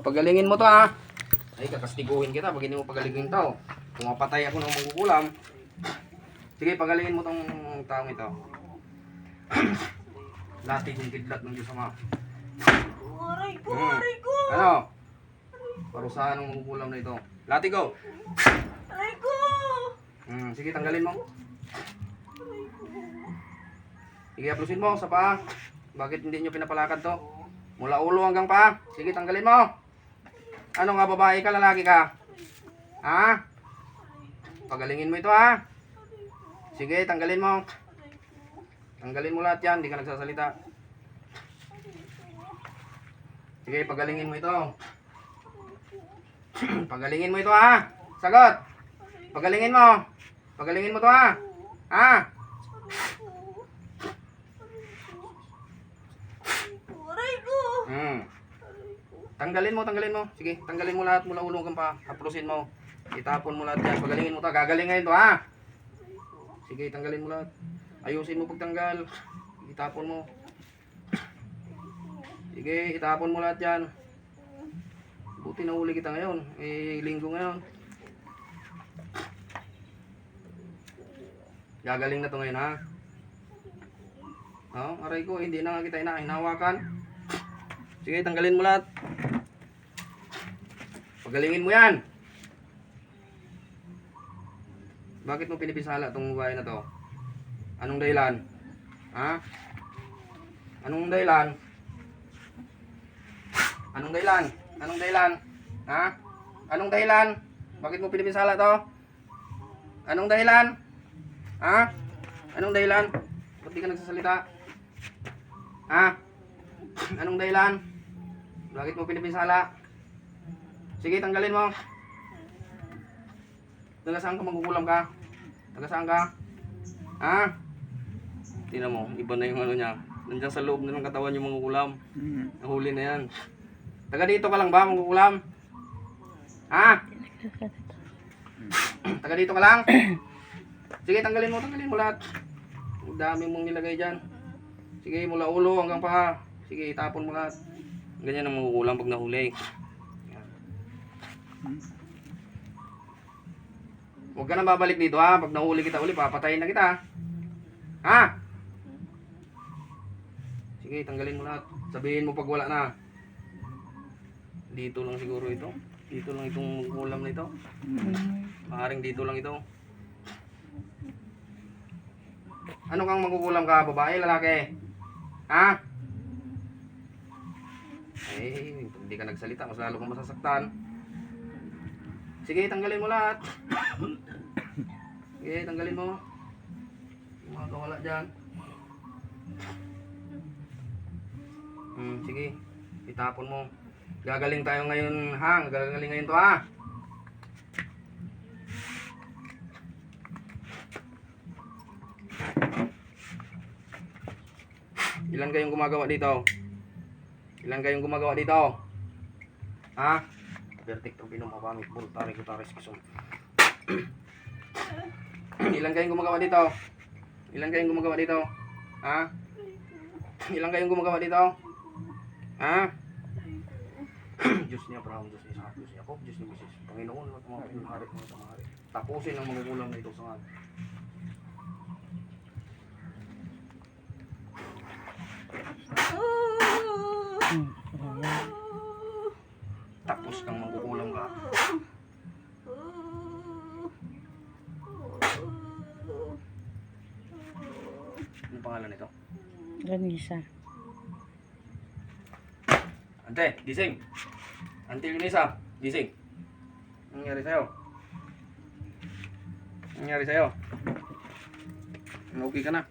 Pagalingin mo to ha. Ay, kakastiguhin kita pag hindi mo pagalingin to. Kung mapatay ako ng magugulam. Sige, pagalingin mo tong taong ito. Lati yung kidlat ng Diyos Ama. Aray ko, Hmm. aray ko. Ano? Parusahan ng magugulam na ito. Lati go! Aray ko. Hmm, sige, tanggalin mo. Sige, aplusin mo sa paa. Bakit hindi nyo pinapalakad to? Mula ulo hanggang paa. Sige, tanggalin mo. Ano nga, babae ka, lalaki ka? Ha? Pagalingin mo ito, ha? Sige, tanggalin mo. Tanggalin mo lahat yan, hindi ka nagsasalita. Sige, pagalingin mo ito. pagalingin mo ito, ha? Sagot! Pagalingin mo. Pagalingin mo to, ha? Ha? Aray Hmm. Tanggalin mo, tanggalin mo. Sige, tanggalin mo lahat mula ulo hanggang pa. Haplusin mo. Itapon mo lahat yan. Pagalingin mo to. Gagaling ngayon to, ha? Sige, tanggalin mo lahat. Ayusin mo pagtanggal. Itapon mo. Sige, itapon mo lahat yan. Buti na uli kita ngayon. Eh, linggo ngayon. Gagaling na to ngayon, ha? Oh, aray ko, hindi na nga kita ina hinawakan. Sige, tanggalin mo lahat. Pagalingin mo yan. Bakit mo pinipisala tong bahay na to? Anong dahilan? Ha? Anong dahilan? Anong dahilan? Anong dahilan? Ha? Anong dahilan? Bakit mo pinipisala to? Anong dahilan? Ha? Anong dahilan? Ba't di ka nagsasalita? Ha? Anong dahilan? Bakit mo pinipinsala? Sige, tanggalin mo. Taga saan ka magugulam ka? Taga saan ka? Ha? Tingnan mo, iba na yung ano niya. Nandiyan sa loob na ng katawan yung mangukulam. Nahuli na yan. Taga dito ka lang ba, mangukulam? Ha? Taga dito ka lang? Sige, tanggalin mo, tanggalin mo lahat. Ang dami mong nilagay dyan. Sige, mula ulo hanggang paa. Sige, itapon mo lahat. Ganyan ang magukulam pag nahuli. Huwag ka na babalik dito ha. Pag nahuli kita uli, papatayin na kita. Ha? Sige, tanggalin mo lahat. Sabihin mo pag wala na. Dito lang siguro ito. Dito lang itong ulam na ito. Maaring dito lang ito. Ano kang magugulam ka, babae, lalaki? Ha? Eh, hindi ka nagsalita, mas lalo kang masasaktan. Sige, tanggalin mo lahat. Sige, tanggalin mo. Yung mga kawala dyan. Hmm, sige. Itapon mo. Gagaling tayo ngayon, ha? Gagaling ngayon to, ha? Ilan kayong gumagawa dito? Ilan kayong gumagawa dito? Ha? Vertic to binom mapamit puro tari ko taris kisong. Ilan kayong gumagawa dito? Ilan kayong gumagawa dito? Ha? Ilan kayong gumagawa dito? Ha? Diyos niya, Abraham, Diyos niya, Diyos niya, Jacob, Diyos ni Moses. Panginoon, mga pinahari ko ng tamahari. Tapusin ang magugulang na ito sa Tapos kang magugulang ka. Ano pangalan nito? Ganisa. Ante, gising. Ante Lunisa, gising. Anong nangyari sa'yo? Anong nangyari sa'yo? Okay ka na?